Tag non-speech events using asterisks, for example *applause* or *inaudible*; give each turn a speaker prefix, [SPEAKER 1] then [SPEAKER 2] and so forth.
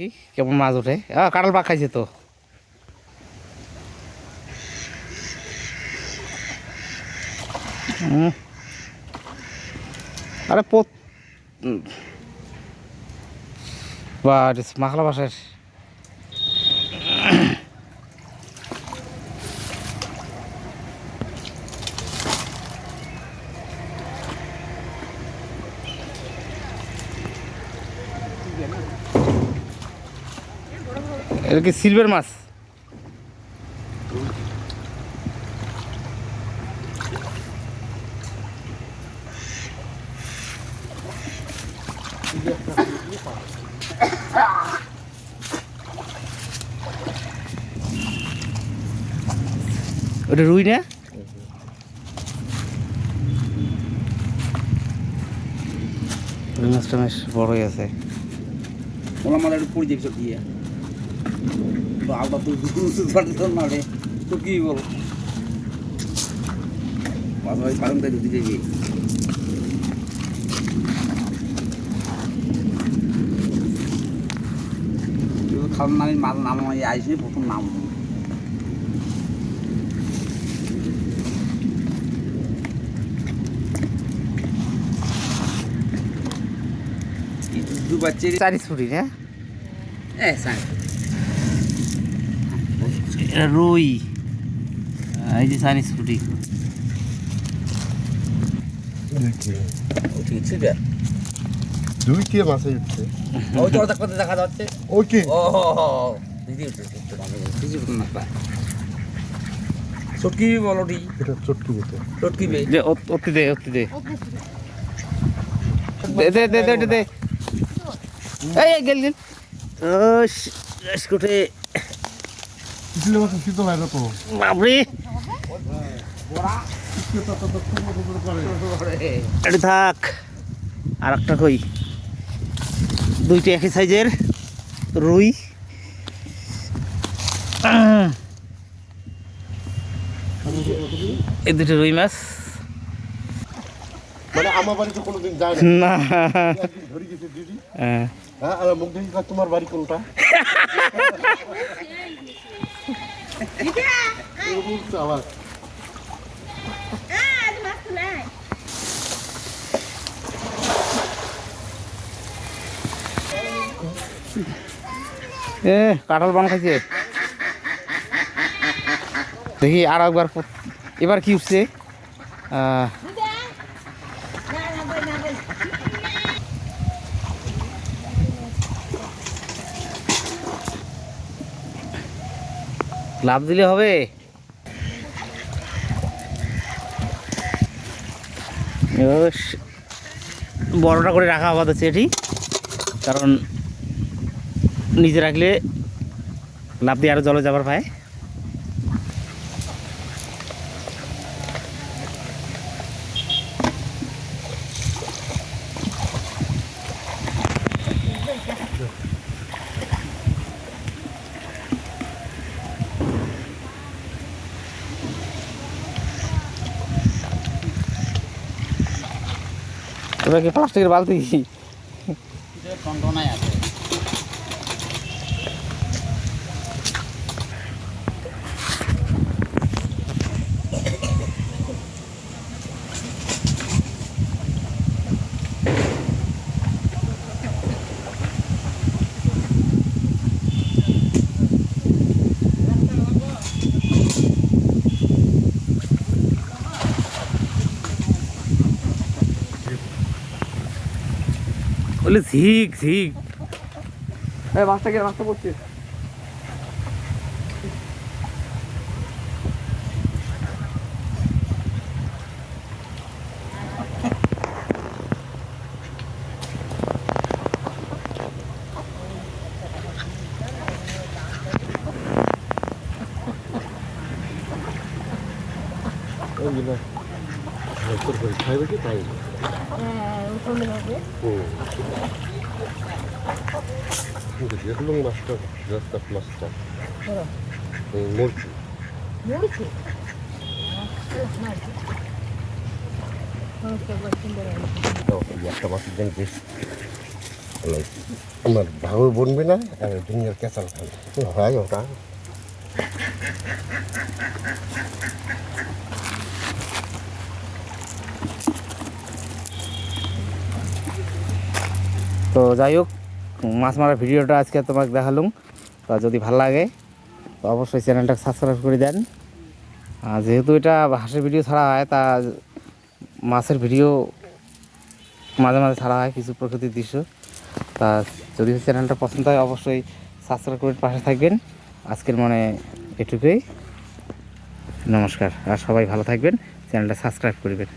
[SPEAKER 1] কি? কেমন মাছ ওঠে? কাটাল পাক খাইছে তো। আরে পোত বা মাখলা বাসার এটা কি সিলভার মাছ? ওটা রুই না? রুই মাছটা বেশ বড়ই আছে।
[SPEAKER 2] ওলা মারা একটু পড়ে দেখছ কি আলদা তো ফাটে তো না রে তো কি বল? মাছ ভাই পারেন তাই যদি দেখি খাল নামি মাছ নাম আইসি প্রথম নাম দু বাচ্চা
[SPEAKER 1] ফুটি না
[SPEAKER 2] এ সাই
[SPEAKER 1] এটা রুই। এই যে চাইনিজ ফুটি।
[SPEAKER 2] ঠিক আছে বে
[SPEAKER 3] দুই কে মাছে উঠছে
[SPEAKER 2] ওই তো অর্ধেক পথে দেখা যাচ্ছে। ও দিদি উঠছে দিদি না চটকি বলো টি
[SPEAKER 3] এটা চটকি যেতে
[SPEAKER 2] চটকি বে।
[SPEAKER 1] অতি দে অতি দে। দে দে দে দে দে দে। এই গেল গেল। স্কুটে বাবরে এটা থাক। আর একটা কই? দুইটা একই সাইজের। রুই। এই দুটো রুই মাছ।
[SPEAKER 3] মানে আমার বাড়িতে কোনোদিন যায় না।
[SPEAKER 1] না।
[SPEAKER 3] ধরে গেছে দিদি।
[SPEAKER 1] হ্যাঁ।
[SPEAKER 3] হ্যাঁ আর মুখ দেখি তোমার বাড়ি কোনটা? *laughs* *laughs* তো
[SPEAKER 1] এ কাঁঠাল বান খাইছে। দেখি আর একবার এবার কি উঠছে? লাভ দিলে হবে। এভাবে বড়টা করে রাখা আপাতত এটি। কারণ নিচে রাখলে লাভ দিয়ে আরও জলে যাবার পায়। ওটা কি প্লাস্টিকের বালতি।
[SPEAKER 2] আছে?
[SPEAKER 1] বলে ঝিক ঝিক। এই মাছটা কে মাছটা পড়ছে।
[SPEAKER 3] ওই না তোর বাড়ি খাইবে কি তাই ও দেখলাম মাছটা রাস্তা মাছটা এই মরচু দাও, এই একটা মাছের জন্য বেশ মানে আমার ভাঙর বনবে না আর দুনিয়ার কেঁচাল খাবে হয় ওটা
[SPEAKER 1] তো যাই হোক, মাছ মারার ভিডিওটা আজকে তোমাকে দেখালুম। তা যদি ভালো লাগে, তো অবশ্যই চ্যানেলটা সাবস্ক্রাইব করে দেন। আর যেহেতু এটা হাঁসের ভিডিও ছাড়া হয়, তা মাছের ভিডিও মাঝে মাঝে ছাড়া হয়, কিছু প্রকৃতির দৃশ্য। তা যদি চ্যানেলটা পছন্দ হয়, অবশ্যই সাবস্ক্রাইব করে পাশে থাকবেন। আজকের মানে এটুকুই। নমস্কার, আর সবাই ভালো থাকবেন। চ্যানেলটা সাবস্ক্রাইব করবেন।